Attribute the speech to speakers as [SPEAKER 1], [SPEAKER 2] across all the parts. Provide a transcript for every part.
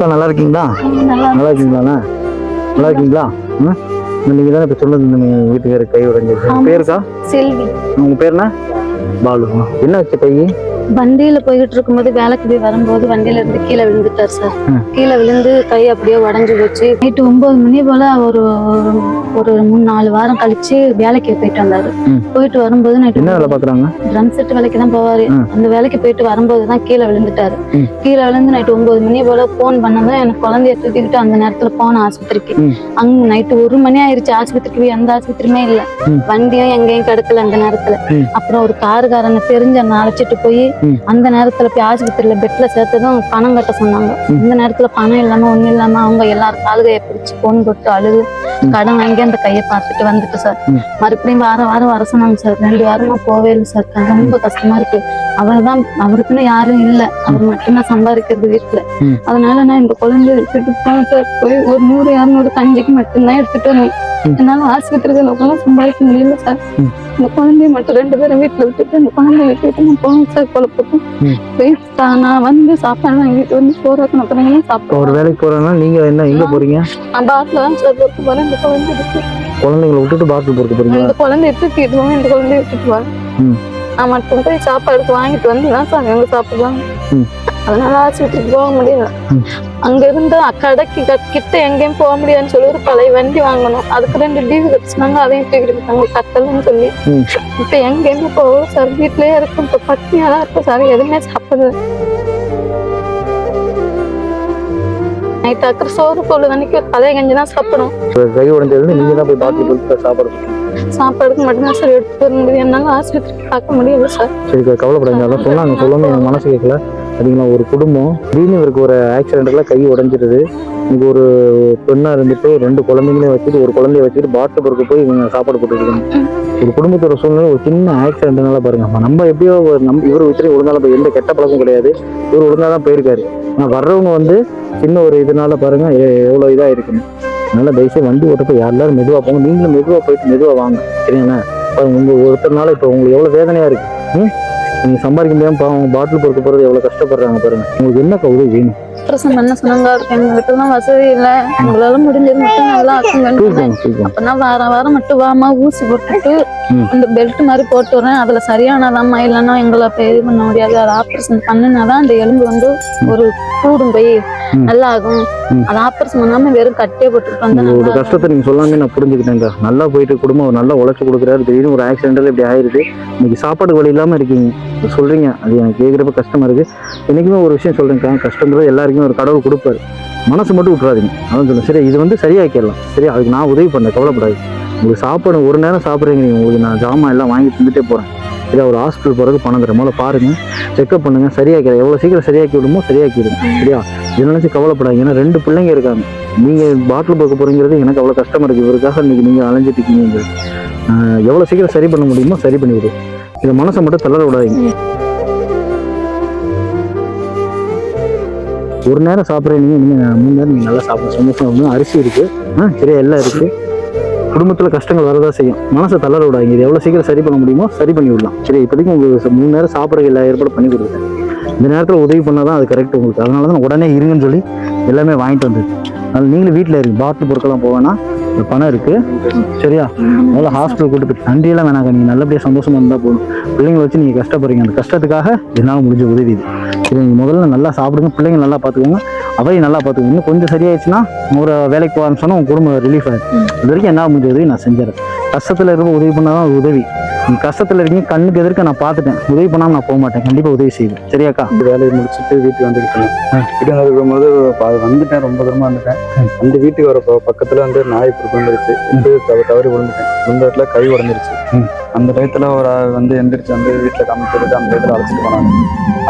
[SPEAKER 1] அக்கா நல்லா இருக்கீங்களா நல்லா இருக்கீங்களாண்ணா நல்லா இருக்கீங்களா ம் நீங்கள் தானே இப்போ சொன்னது இந்த வீட்டுக்கார கை உடைஞ்சிருக்கு. பேருக்கா?
[SPEAKER 2] செல்வி.
[SPEAKER 1] உங்க பேர் என்ன பாலு. ஆ. என்ன வச்ச கை?
[SPEAKER 2] வண்டியில போய்கிட்டு இருக்கும்போது வேலைக்கு போய் வரும்போது வண்டியில இருந்து கீழே விழுந்துட்டார் சார். கீழே விழுந்து கை அப்படியே உடஞ்சு போச்சு நைட்டு ஒன்பது மணி போல ஒரு ஒரு மூணு நாலு வாரம் கழிச்சு வேலைக்கு போயிட்டு வந்தாரு. போயிட்டு வரும்போது நைட்டு
[SPEAKER 1] என்ன வேலை பார்க்குறாங்க
[SPEAKER 2] ட்ரம் செட் வேலைக்கு தான் போவாரு. அந்த வேலைக்கு போயிட்டு வரும்போது தான் கீழே விழுந்துட்டாரு. கீழே விழுந்து நைட்டு ஒன்பது மணி போல போன் பண்ணதும் எனக்கு குழந்தைய தூக்கிக்கிட்டு அந்த நேரத்துல போனேன் ஆஸ்பத்திரிக்கு. அங்க நைட்டு ஒரு மணி ஆயிருச்சு ஆஸ்பத்திரிக்கு போய் எந்த ஆஸ்பத்திரியுமே இல்ல. வண்டியும் எங்கேயும் கிடக்கல அந்த நேரத்துல. அப்புறம் ஒரு காருக்காரனை தெரிஞ்ச அழைச்சிட்டு போய். அந்த நேரத்துல போய் ஆஸ்பத்திரியில பெட்ல சேர்த்ததும் பணம் கட்ட சொன்னாங்க. இந்த நேரத்துல பணம் இல்லாம ஒண்ணும் இல்லாம அவங்க எல்லாரும் காலுகையை பிடிச்சு பொன் போட்டு அழுது. கடன் வாங்கி அந்த கையை பார்த்துட்டு வந்துட்டு சார். மறுபடியும் வாரம் வாரம் வர சொன்னாங்க சார் ரெண்டு வாரமா போவே இல்லை சார் ரொம்ப கஷ்டமா இருக்கு. அவர்தான் அவருக்குன்னு யாரும் இல்ல. அவர் மட்டும்தான் சம்பாதிக்கிறது வீட்டுல. அதனால நான் இந்த குழந்தைய எடுத்துட்டு போனேன் சார் போய் ஒரு நூறு இரநூறு கஞ்சிக்கு மட்டும்தான் எடுத்துட்டு
[SPEAKER 1] ம்.
[SPEAKER 2] என்னால ஆஸ்பத்திரிக்கு அளவுக்குலாம் சம்பாதிக்க முடியல சார். இந்த குழந்தைய மட்டும் ரெண்டு பேரும் வீட்டுல விட்டுட்டு அந்த குழந்தைய விட்டுட்டு நான் போனேன் சார் குழப்பக்கும்
[SPEAKER 1] ம்.
[SPEAKER 2] போய் தான் நான் வந்து சாப்பாடு வாங்கிட்டு வந்து சோறாக்கணும் அப்புறம்
[SPEAKER 1] ஒரு
[SPEAKER 2] சாப்பிடுவோம்
[SPEAKER 1] வேலைக்கு போகிறேன்னா நீங்கள் என்ன எங்கே போகிறீங்க
[SPEAKER 2] நான் பாட்டில் தான் சார் பொறுத்து போறேன் இந்த குழந்தை இருக்கு
[SPEAKER 1] குழந்தைங்களை விட்டுட்டு பாட்டில் பொறுக்க போகிறீங்களா
[SPEAKER 2] இந்த குழந்தைய தூக்கிட்டு போவேன் இந்த குழந்தைய விட்டுட்டு வரேன். நான் மட்டும் போய் சாப்பாடுக்கு வாங்கிட்டு வந்து தான் சார் எங்க சாப்பிடுவாங்க. அதனால ஆஸ்பத்திரிக்கு போக முடியல. அங்க இருந்து கடைக்கு க- கிட்ட எங்கேயும் போக முடியாதுன்னு சொல்லி ஒரு பழைய வண்டி வாங்கணும். அதுக்கு ரெண்டு லீவு கிடைச்சினாங்க அதையும் தூக்கிட்டு போயிட்டாங்க கட்டலன்னு சொல்லி. இப்ப எங்கேயுமே போகல சார் வீட்லயே இருக்கும். இப்ப பட்டினியா தான் இருக்கும் சார் எதுவுமே சாப்பிடுது நைட் அக்கறை சோறு பொழுது அன்னைக்கு பழைய கஞ்சி தான் சாப்பிடும்
[SPEAKER 1] கை உடைஞ்சதுலேருந்து நீங்கள் தான் போய் பாட்டில் பொறுத்து சாப்பாடு கொடுக்கணும்.
[SPEAKER 2] சாப்பாடுக்கு மட்டும்தான் சார் எடுத்துட்டு வர முடியும். என்னால ஆஸ்பத்திரிக்கு பார்க்க முடியல சார்
[SPEAKER 1] சரி அக்கா, கவலைப்படாதீங்க. அதான் சொன்னாங்க. சொல்லாமல் என் மனசு கேட்கல. சரிங்களா ஒரு குடும்பம். திடீர்னு இவருக்கு ஒரு ஆக்சிடென்ட்டில் கை உடஞ்சிருது. இங்கே ஒரு பெண்ணாக இருந்துட்டு ரெண்டு குழந்தைங்களையும் வச்சுட்டு ஒரு குழந்தைய வச்சுட்டு பாட்டில் பொறுக்க போய் இவங்க சாப்பாடு போட்டுருக்காங்க ஒரு குடும்பத்தோட சூழ்நிலை ஒரு சின்ன ஆக்சிடென்ட்னால பாருங்க. நம்ம எப்படியோ நம் இவர் வச்சுட்டு ஒழுங்கால போய் எந்த கெட்ட பழக்கம் கிடையாது. இவர் ஒழுங்காக தான் போயிருக்காரு. ஆனால் வர்றவங்க வந்து சின்ன ஒரு இதனால பாருங்க எவ்வளோ இதாக இருக்குன்னு. அதனால தயவுசெய்து வண்டி ஓட்டப்போ எல்லாரும் மெதுவாக போங்க. நீங்களும் மெதுவாக போயிட்டு மெதுவாக வாங்க. சரிங்களா? உங்கள் ஒருத்தர்னால இப்போ உங்களுக்கு எவ்வளோ வேதனையாக இருக்குது ம்? நீங்கள் சம்பாதிக்க முடியாமல் பாவம் பாட்டில் பொறுக்க போகிறது எவ்வளோ கஷ்டப்படுறாங்க பாருங்க. உங்களுக்கு என்ன உதவி வேணும்
[SPEAKER 2] பிரசம் பண்ண சொன்னாங்க? அதுக்கு எங்களுக்கு தான் வசதி இல்ல. உங்களால முடிஞ்சது மட்டும் நல்லா ஆக்குங்கன்னு
[SPEAKER 1] தூக்கம்
[SPEAKER 2] அப்பனா வாரம் வாரம் மட்டும் வாமா ஊசி போட்டுட்டு
[SPEAKER 1] ம்.
[SPEAKER 2] அந்த பெல்ட் மாதிரி போட்டு வரேன் அதுல சரியானதாம்மா இல்லைன்னா எங்களை அப்ப இது பண்ண முடியாது. அதை ஆப்ரேஷன் பண்ணுனாதான் அந்த எலும்பு வந்து ஒரு கூடும் போய். நல்லா ஆகும். அதை ஆப்ரேஷன் பண்ணாம வெறும் கட்டே
[SPEAKER 1] உங்களோட
[SPEAKER 2] நல்லா
[SPEAKER 1] கஷ்டத்தை நீங்க சொல்லாமே நான் புரிஞ்சுக்கிட்டேங்க நல்லா போயிட்டு குடும்பம் நல்லா உழைச்சி கொடுக்குறாரு. திடீர்னு ஒரு ஆக்சிடென்ட்ல இப்படி ஆயிருது. இன்னைக்கு சாப்பாடு வழி இல்லாம இருக்கீங்க. சொல்றீங்க. அது எனக்கு கேட்குறப்ப கஷ்டமா இருக்கு. என்னைக்குமே ஒரு விஷயம் சொல்றேங்க கஷ்டங்கிறது எல்லாருக்குமே ஒரு கடவுள் கொடுப்பாரு. மனசு மட்டும் விட்டுறாதீங்க. அதான் சொல்லுங்க சரி இது வந்து சரியாக்கிடலாம். சரி அதுக்கு நான் உதவி பண்ணேன் கவலைப்படாது உங்களுக்கு சாப்பாடு ஒரு நேரம் சாப்பிட்றீங்க நீங்க உங்களுக்கு நான் ஜாமான் எல்லாம் வாங்கி தந்துட்டே போறேன். இல்லை ஒரு ஹாஸ்பிட்டல் போகிறதுக்கு பணம் தரேன் முதல்ல பாருங்க. செக்அப் பண்ணுங்க. சரியாக்கிறேன் எவ்வளோ சீக்கிரம் சரியாக்கி விடுமோ சரியாக்கிடுங்க. சரியா? இதை நினச்சி கவலைப்படாதீங்க. ஏன்னா ரெண்டு பிள்ளைங்க இருக்காங்க. நீங்கள் பாட்டில் பார்க்க போகிறீங்கிறது எனக்கு அவ்வளோ கஷ்டமாக இருக்குது இவருக்காக இன்னைக்கு நீங்கள் அலைஞ்சிட்டு இருக்கீங்க. எவ்வளோ சீக்கிரம் சரி பண்ண முடியுமோ சரி பண்ணிவிடு இதை மனசை மட்டும் தளர விடாதீங்க. ஒரு நேரம் சாப்பிட்றீங்க நீங்க மூணு நேரம் நீங்கள் நல்லா சாப்பிட. சந்தோஷம் வந்து அரிசி இருக்குது ஆ சரியா எல்லாம் இருக்குது குடும்பத்தில் கஷ்டங்கள் வரதா செய்யும். மனசை தளர விடாங்க இது எவ்வளோ சீக்கிரம் சரி பண்ண முடியுமோ சரி பண்ணி விடலாம். சரி இப்போதைக்கு உங்களுக்கு மூணு நேரம் சாப்பிட்ற எல்லா ஏற்பாடு பண்ணி கொடுத்தேன் இந்த நேரத்தில் உதவி பண்ணால் தான் அது கரெக்ட் உங்களுக்கு. அதனால தான் உடனே இருங்கன்னு சொல்லி எல்லாமே வாங்கிட்டு வந்தது. அதனால் நீங்களும் வீட்டில் இருக்கு பாட்டில் பொருட்கள்லாம் போவேன்னா இந்த பணம் இருக்குது சரியா? முதல்ல ஹாஸ்பிட்டல் கூட்டு போய் நன்றியெல்லாம் வேணாங்க. நீங்கள் நல்லபடியாக சந்தோஷமாக இருந்தால் போதும். பிள்ளைங்களை வச்சு நீங்கள் கஷ்டப்படுறீங்க. அந்த கஷ்டத்துக்காக என்னால் முடிஞ்ச உதவி இது. சரி நீங்கள் முதல்ல நல்லா சாப்பிடுங்க பிள்ளைங்க நல்லா பார்த்துக்கோங்க. அவையும் நல்லா பார்த்துக்கோங்க. இன்னும் கொஞ்சம் சரியாயிடுச்சுன்னா ஒரு வேலைக்கு போக ஆரம்பிச்சோன்னா உங்கள் குடும்பம் ரிலீஃப் ஆயிடும்.
[SPEAKER 2] ம்.
[SPEAKER 1] இது வரைக்கும் என்ன முடிஞ்ச உதவி நான் செஞ்சுறேன் கஷ்டத்தில் இருக்க உதவி பண்ணாதான் அது உதவி. கஷ்டத்தில் இருக்கீங்க கண்ணுக்கு எதிர்க்க நான் பார்த்துட்டேன். உதவி பண்ணாமல் நான் போக மாட்டேன் கண்டிப்பாக உதவி செய்வேன். சரியாக்கா?
[SPEAKER 3] வேலையை முடிச்சுட்டு வீட்டுக்கு வந்துருக்கேன் வீட்டுக்கு வந்துருக்கும் போது வந்துட்டேன். ரொம்ப தூரமா வந்துட்டேன். அந்த வீட்டுக்கு வர பக்கத்துல வந்து நாய் இது தவ- தவறி விழுந்துட்டேன். விழுந்த இடத்துல கை உடஞ்சிருச்சு. அந்த டயத்தில் ஒரு வந்து எந்திரிச்சு வந்து வீட்டில் காமிச்சிட்டு அந்த டயத்தில் அழைச்சிட்டு போனாங்க.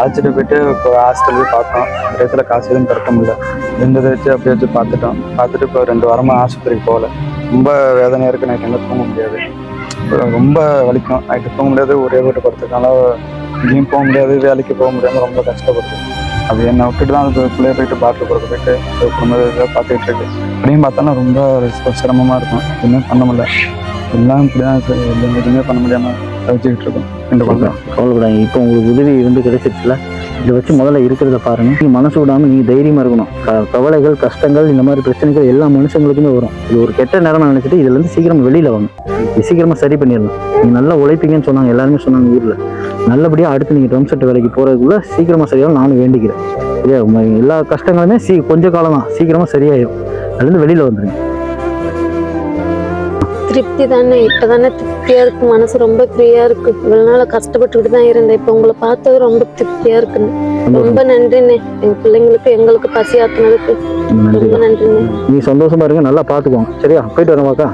[SPEAKER 3] அழைச்சிட்டு போயிட்டு இப்போ ஹாஸ்டல் போய் பார்த்தோம். அந்த டயத்தில் காசு எதுவும் திறக்க முடியல. இருந்ததை வச்சு அப்படியே வச்சு பார்த்துட்டோம். பார்த்துட்டு இப்போ ரெண்டு வாரமாக ஆஸ்பத்திரிக்கு போகல. ரொம்ப வேதனையாக இருக்குது நைட் எங்கே தூங்க முடியாது. ரொம்ப வலிக்கும். நைட்டு தூங்க முடியாது. ஒரே வீட்டு படுத்துக்கனால இங்கேயும் போக முடியாது. வேலைக்கு போக முடியாது ரொம்ப கஷ்டப்படுது. அது என்னை விட்டுட்டு தான் அது பிள்ளைய போயிட்டு பாட்டில் போகிறத போயிட்டு குடும்பத்தை பார்த்துக்கிட்டு இருக்கு. இப்படியும் பார்த்தோன்னா ரொம்ப சிரமமாக இருக்கும். எதுவுமே பண்ண முடியல. எல்லாம் இப்படிதான் சரி, எதுவுமே எதுவுமே பண்ண முடியாம தவிச்சுக்கிட்டு இருக்கோம். ரெண்டு குழந்தை.
[SPEAKER 1] கவலைப்படாங்க இப்போ உங்களுக்கு உதவி வந்து கிடைச்சிருச்சுல? இதை வச்சு முதல்ல இருக்கிறத பாருங்க. நீ மனசு விடாம நீ தைரியமா இருக்கணும். க- கவலைகள் கஷ்டங்கள் இந்த மாதிரி பிரச்சனைகள் எல்லா மனுஷங்களுக்குமே வரும். இது ஒரு கெட்ட நேரம் நினைச்சிட்டு இதுல இருந்து சீக்கிரம் வெளியில வாங்க. இது சீக்கிரமா சரி பண்ணிடலாம். நீ நல்லா உழைப்பீங்கன்னு சொன்னாங்க எல்லாருமே சொன்னாங்க ஊர்ல. நல்லபடியா அடுத்து நீங்க ட்ரம் செட் வேலைக்கு போறதுக்குள்ள சீக்கிரமா சரியாகும் நானும் வேண்டிக்கிறேன். சரியா? எல்லா கஷ்டங்களுமே சீ கொஞ்ச காலம் தான் சீக்கிரமா சரியாயிடும் அதுல இருந்து வெளியில வந்துருங்க.
[SPEAKER 2] திருப்தி தானே இப்பதானே திருப்தியா இருக்கு. மனசு ரொம்ப ஃப்ரீயா இருக்கு. இவ்வளவு நாள் கஷ்டப்பட்டுக்கிட்டு தான் இருந்தேன். இப்ப உங்களை பார்த்தது ரொம்ப திருப்தியா இருக்குண்ணே
[SPEAKER 1] சந்தோஷம்.
[SPEAKER 2] ரொம்ப நன்றிண்ணே. எங்க பிள்ளைங்களுக்கு எங்களுக்கு பசி ஆத்துனதுக்கு
[SPEAKER 1] நன்றி
[SPEAKER 2] ரொம்ப நன்றிண்ணே.
[SPEAKER 1] நீ சந்தோஷமா இருங்க. நல்லா பாத்துக்கோங்க சரியா? போயிட்டு வரேன் வாக்கா